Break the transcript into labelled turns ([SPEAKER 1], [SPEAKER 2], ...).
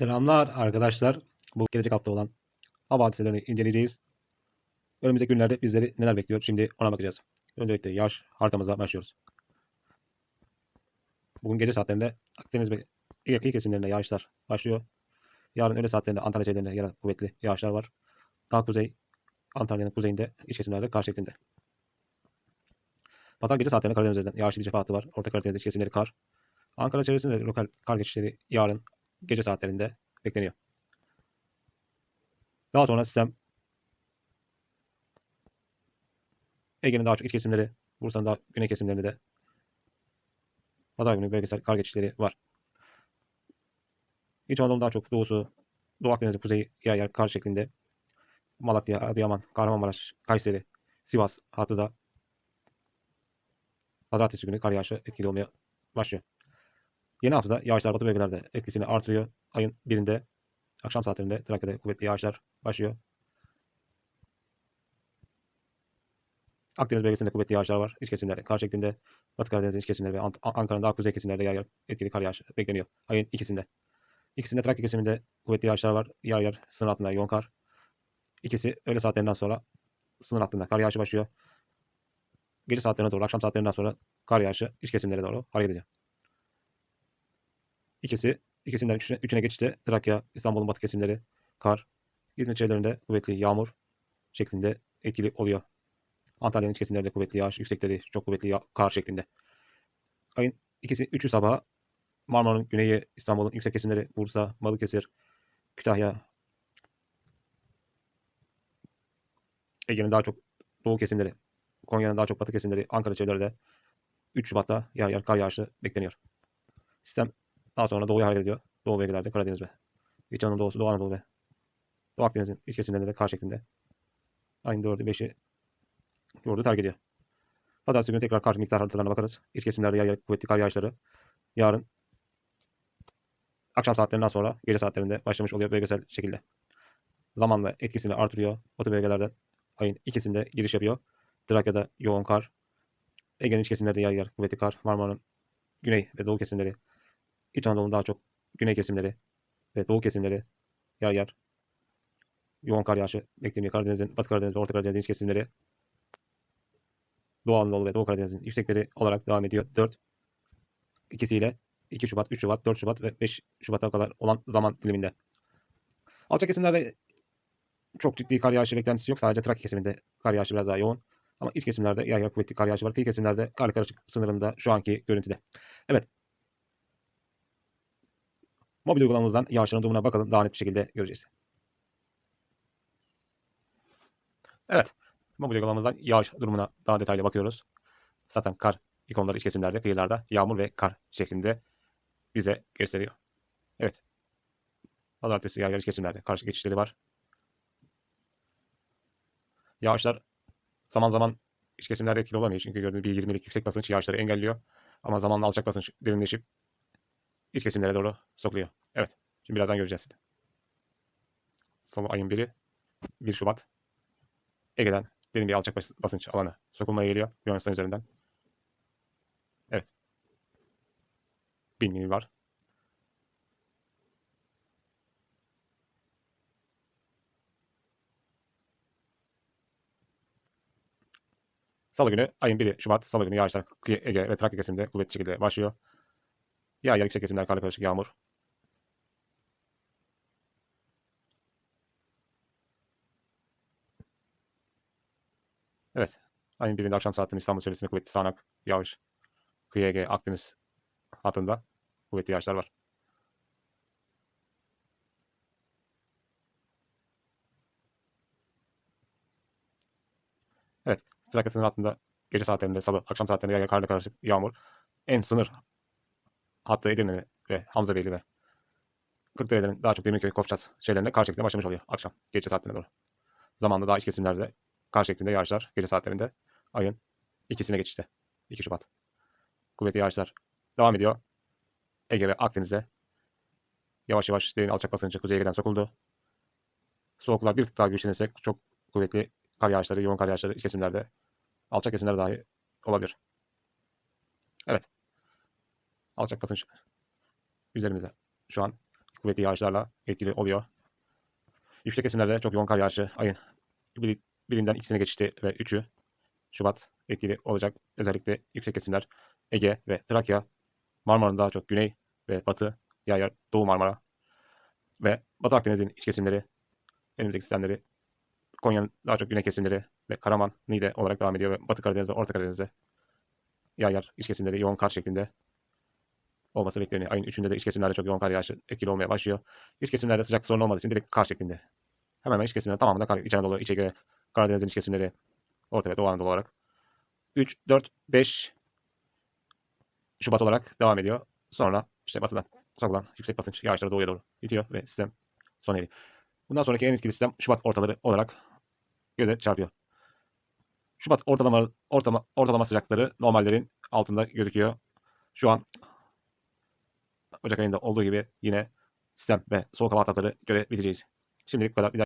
[SPEAKER 1] Selamlar arkadaşlar. Bu gelecek hafta olan hava hadiselerini inceleyeceğiz. Önümüzdeki günlerde bizleri neler bekliyor? Şimdi ona bakacağız. Öncelikle yağış haritamıza başlıyoruz. Bugün gece saatlerinde Akdeniz ve Ege kesimlerinde yağışlar başlıyor. Yarın öğle saatlerinde Antalya şehirlerinde yarın kuvvetli yağışlar var. Daha kuzey Antalya'nın kuzeyinde iç kesimlerde kar şeklinde. Pazar gece saatlerinde Karadeniz üzerinden yağışlı bir cephe var. Orta Karadeniz iç kesimleri kar. Ankara çevresinde lokal kar geçişleri yarın gece saatlerinde bekleniyor. Daha sonra sistem Ege'nin daha çok iç kesimleri, Bursa'nın daha güney kesimlerinde de pazar günü bölgesel kar geçişleri var. İç Anadolu'nun daha çok doğusu, Doğu Akdeniz'in kuzeyi yer yer kar şeklinde. Malatya, Adıyaman, Kahramanmaraş, Kayseri, Sivas hattı da pazartesi günü kar yağışı etkili olmaya başlıyor. Yeni haftada yağışlar batı bölgelerde etkisini artırıyor. Ayın birinde akşam saatlerinde Trakya'da kuvvetli yağışlar başlıyor. Akdeniz bölgesinde kuvvetli yağışlar var. İç kesimlerde kar şeklinde. Batı Karadeniz'in iç kesimleri ve Ant- Ankara'nın daha kuzey kesimlerde yer yer etkili kar yağışı bekleniyor. Ayın ikisinde. İkisinde Trakya kesiminde kuvvetli yağışlar var. Yer yer sınır altında yoğun kar. İkisi öğle saatlerinden sonra sınır hattında kar yağışı başlıyor. Gece saatlerine doğru, akşam saatlerinden sonra kar yağışı iç kesimlere doğru hareket ediyor. İkisi, ikisinden üçüne, üçüne geçişte Trakya, İstanbul'un batı kesimleri, kar, İzmir çevrelerinde kuvvetli yağmur şeklinde etkili oluyor. Antalya'nın iç kesimlerinde kuvvetli yağış, yüksekleri çok kuvvetli kar şeklinde. Ayın ikisi, üçü sabah Marmara'nın güneyi, İstanbul'un yüksek kesimleri, Bursa, Balıkesir, Kütahya, Ege'nin daha çok doğu kesimleri, Konya'nın daha çok batı kesimleri, Ankara çevrelerinde 3 Şubat'ta yer yer kar yağışı bekleniyor. Sistem daha sonra doğuya hareket ediyor. Doğu bölgelerde Karadeniz ve İç Anadolu Doğu Anadolu ve Doğu Akdeniz'in iç kesimlerinde de kar şeklinde. Aynı 4'ü 5'i yurdu terk ediyor. Pazartesi günü tekrar kar miktar haritalarına bakarız. İç kesimlerde yer yer kuvvetli kar yağışları yarın akşam saatlerinden sonra gece saatlerinde başlamış oluyor bölgesel şekilde. Zamanla etkisini artırıyor. Batı bölgelerde ayın ikisinde giriş yapıyor. Trakya'da yoğun kar. Ege'nin iç kesimlerde yer yer kuvvetli kar. Marmara'nın güney ve doğu kesimleri. İç Anadolu'nun daha çok güney kesimleri ve doğu kesimleri yer yer yoğun kar yağışı bekleniyor. Karadeniz'in, Batı Karadeniz ve Orta Karadeniz'in iç kesimleri Doğu Anadolu ve Doğu Karadeniz'in yüksekleri olarak devam ediyor. 4 ikisiyle 2 Şubat, 3 Şubat, 4 Şubat ve 5 Şubat'a kadar olan zaman diliminde. Alçak kesimlerde çok ciddi kar yağışı beklentisi yok. Sadece Trakya kesiminde kar yağışı biraz daha yoğun. Ama iç kesimlerde yer yer kuvvetli kar yağışı var. Kıyı kesimlerde karlı karışık sınırında şu anki görüntüde. Evet. Mobil uygulamamızdan yağışların durumuna bakalım. Daha net bir şekilde göreceğiz. Evet. Mobil uygulamamızdan yağış durumuna daha detaylı bakıyoruz. Zaten kar ikonları iç kesimlerde, kıyılarda yağmur ve kar şeklinde bize gösteriyor. Evet. Pazartesi yer iç kesimlerde karşı geçişleri var. Yağışlar zaman zaman iç kesimlerde etkili olamıyor. Çünkü gördüğünüz bir 20'lik yüksek basınç yağışları engelliyor. Ama zamanla alçak basınç derinleşip iç kesimlere doğru sokuluyor. Evet. Şimdi birazdan göreceğiz. Salı ayın 1'i 1 Şubat. Ege'den derin bir alçak bas- basınç alanı sokulmaya geliyor Yunanistan üzerinden. Evet. 1000 mil var. Salı günü ayın 1'i Şubat. Salı günü yağışlar Ege ve Trakya kesiminde kuvvetli şekilde başlıyor. Yağ yer yüksek kesimler karlı karışık yağmur. Evet. Ayın birinde akşam saatlerinde İstanbul çevresinde kuvvetli sağanak yağış. Kıyı Ege, Akdeniz hattında kuvvetli yağışlar var. Evet. Trakya sınır hattında gece saatlerinde, salı, akşam saatlerinde yer yer karla karışık yağmur. En sınır hattı Edirne ve Hamzabeyli ve Kırklareli'nin daha çok Demirköy, Kopçaz şeylerinde kar şeklinde başlamış oluyor akşam, gece saatlerine doğru. Zamanla daha iç kesimlerde kar şeklinde yağışlar gece saatlerinde ayın ikisine geçişte. 2 Şubat. Kuvvetli yağışlar devam ediyor. Ege ve Akdeniz'de yavaş yavaş derin alçak basıncı Kuzey Ege'den sokuldu. Soğuklar bir tık daha güçlenirse çok kuvvetli kar yağışları, yoğun kar yağışları iç kesimlerde, alçak kesimlerde dahi olabilir. Evet. Alçak basınç üzerimizde şu an kuvvetli yağışlarla etkili oluyor. Yüksek kesimlerde çok yoğun kar yağışı ayın biri- birinden ikisine geçişti ve 3'ü Şubat etkili olacak. Özellikle yüksek kesimler Ege ve Trakya, Marmara'nın daha çok güney ve batı, yer Doğu Marmara ve Batı Akdeniz'in iç kesimleri, önümüzdeki sistemleri, Konya'nın daha çok güney kesimleri ve Karaman, Niğde olarak devam ediyor ve Batı Karadeniz ve Orta Karadeniz'de yer yer iç kesimleri yoğun kar şeklinde olması bekleniyor. Ayın 3'ünde de iç kesimlerde çok yoğun kar yağışı etkili olmaya başlıyor. İç kesimlerde sıcak sorun olmadığı için direkt kar şeklinde. Hemen hemen iç kesimlerin tamamında kar. İç Anadolu, İç Ege, Karadeniz'in iç kesimleri, Orta ve Doğu Anadolu olarak. 3, 4, 5 Şubat olarak devam ediyor. Sonra işte batıdan sokulan yüksek basınç yağışları doğuya doğru itiyor ve sistem sona eriyor. Bundan sonraki en etkili sistem Şubat ortaları olarak göze çarpıyor. Şubat ortalama, ortalama, ortalama sıcakları normallerin altında gözüküyor. Şu an Ocak ayında olduğu gibi yine sistem ve soğuk hava hatları görebileceğiz. Şimdilik bu kadar. Bir